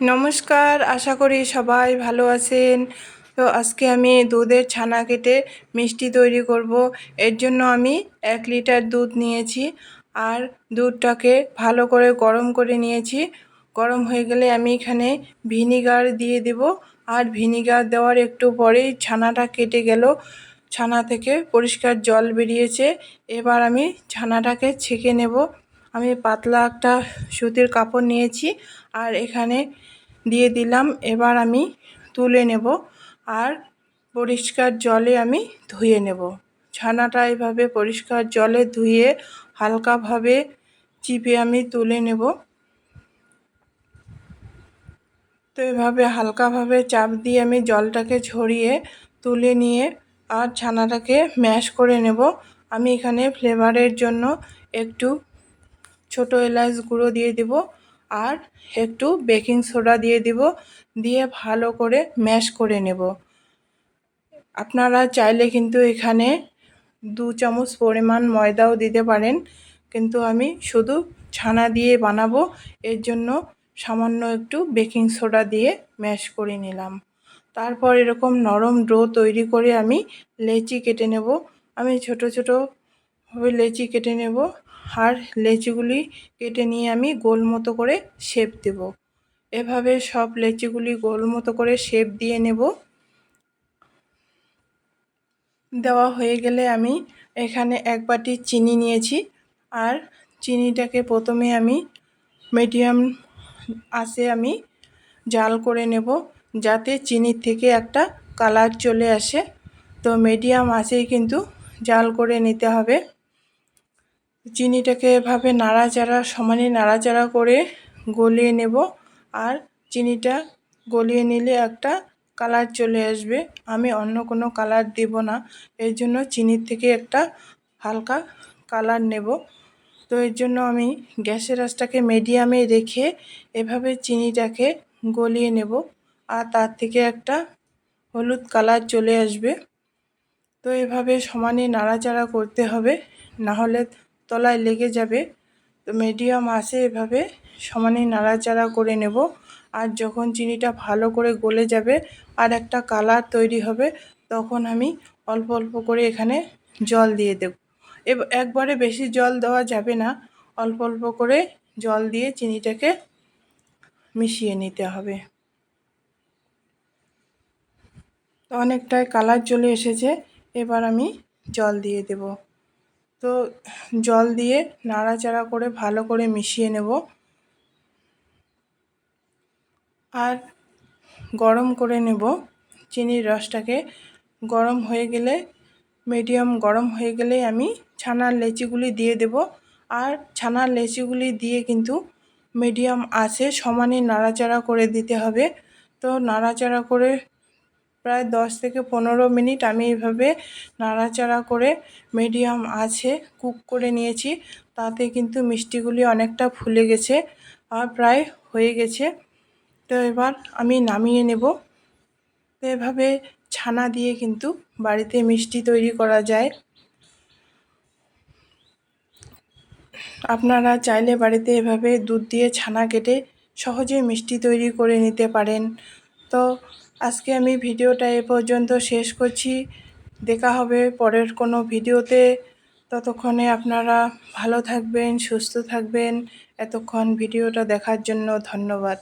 নমস্কার, আশা করি সবাই ভালো আছেন। তো আজকে আমি দুধের ছানা কেটে মিষ্টি তৈরি করব। এর জন্য আমি এক লিটার দুধ নিয়েছি আর দুধটাকে ভালো করে গরম করে নিয়েছি। গরম হয়ে গেলে আমি এখানে ভিনিগার দিয়ে দেব আর ভিনিগার দেওয়ার একটু পরেই ছানাটা কেটে গেল। ছানা থেকে পরিষ্কার জল বেরিয়েছে। এবার আমি ছানাটাকে ছেঁকে নেব। আমি পাতলা একটা সুতির কাপড় নিয়েছি আর এখানে দিয়ে দিলাম। এবার আমি তুলে নেব আর পরিষ্কার জলে আমি ধুয়ে নেব। ছানাটা এভাবে পরিষ্কার জলে ধুয়ে হালকাভাবে চিপে আমি তুলে নেব। তো এভাবে হালকাভাবে চাপ দিয়ে আমি জলটাকে ঝরিয়ে তুলে নিয়ে আর ছানাটাকে ম্যাশ করে নেব। আমি এখানে ফ্লেভারের জন্য একটু ছোটো এলাচ গুঁড়ো দিয়ে দেব আর একটু বেকিং সোডা দিয়ে দিব, দিয়ে ভালো করে ম্যাশ করে নেব। আপনারা চাইলে কিন্তু এখানে দু চামচ পরিমাণ ময়দাও দিতে পারেন, কিন্তু আমি শুধু ছানা দিয়ে বানাবো, এর জন্য সামান্য একটু বেকিং সোডা দিয়ে ম্যাশ করে নিলাম। তারপর এরকম নরম ডো তৈরি করে আমি লেচি কেটে নেব। আমি ছোট ছোটোভাবে লেচি কেটে নেব। আর লেচিগুলি কেটে নিয়ে আমি গোল মতো করে শেপ দেব। এভাবে সব লেচিগুলি গোল মতো করে শেপ দিয়ে নেব। দেওয়া হয়ে গেলে আমি এখানে এক বাটি চিনি নিয়েছি আর চিনিটাকে প্রথমে আমি মিডিয়াম আসে আমি জাল করে নেব যাতে চিনির থেকে একটা কালার চলে আসে। তো মিডিয়াম আছেই কিন্তু জাল করে নিতে হবে। চিনিটাকে এভাবে নাড়াচাড়া, সমানে নাড়াচাড়া করে গলিয়ে নেব। আর চিনিটা গলিয়ে নিলে একটা কালার চলে আসবে। আমি অন্য কোনো কালার দেব না। এর জন্য চিনির থেকে একটা হালকা কালার নেব। তো এর জন্য আমি গ্যাসের আঁচটাকে মিডিয়ামে রেখে এভাবে চিনিটাকে গলিয়ে নেব। আর তার থেকে একটা হলুদ কালার চলে আসবে। তো এভাবে সমানে নাড়াচাড়া করতে হবে। না হলে তলায় লেগে যাবে, তো মিডিয়াম আসে এভাবে সমানে নাড়াচাড়া করে নেব। আর যখন চিনিটা ভালো করে গলে যাবে আর একটা কালার তৈরি হবে, তখন আমি অল্প অল্প করে এখানে জল দিয়ে দেব। একবারে বেশি জল দেওয়া যাবে না, অল্প অল্প করে জল দিয়ে চিনিটাকে মিশিয়ে নিতে হবে। তো অনেকটাই কালার চলে এসেছে, এবার আমি জল দিয়ে দেব। তো জল দিয়ে নাড়াচাড়া করে ভালো করে মিশিয়ে নেব। আর গরম করে নেব। চিনির রসটাকে গরম হয়ে গেলে, মিডিয়াম গরম হয়ে গেলে আমি ছানার লেচিগুলি দিয়ে দেব। আর ছানার লেচিগুলি দিয়ে কিন্তু মিডিয়াম আছে, সমানে নাড়াচাড়া করে দিতে হবে। তো নাড়াচাড়া করে প্রায় দশ থেকে পনেরো মিনিট আমি এইভাবে নাড়াচাড়া করে মিডিয়াম আছে কুক করে নিয়েছি। তাতে কিন্তু মিষ্টিগুলি অনেকটা ফুলে গেছে আর প্রায় হয়ে গেছে। তো এবার আমি নামিয়ে নেব। তো এভাবে ছানা দিয়ে কিন্তু বাড়িতে মিষ্টি তৈরি করা যায়। আপনারা চাইলে বাড়িতে এভাবে দুধ দিয়ে ছানা কেটে সহজে মিষ্টি তৈরি করে নিতে পারেন। তো আজকে আমি ভিডিওটা এ পর্যন্ত শেষ করছি। দেখা হবে পরের কোনো ভিডিওতে। ততক্ষণে আপনারা ভালো থাকবেন, সুস্থ থাকবেন। এতক্ষণ ভিডিওটা দেখার জন্য ধন্যবাদ।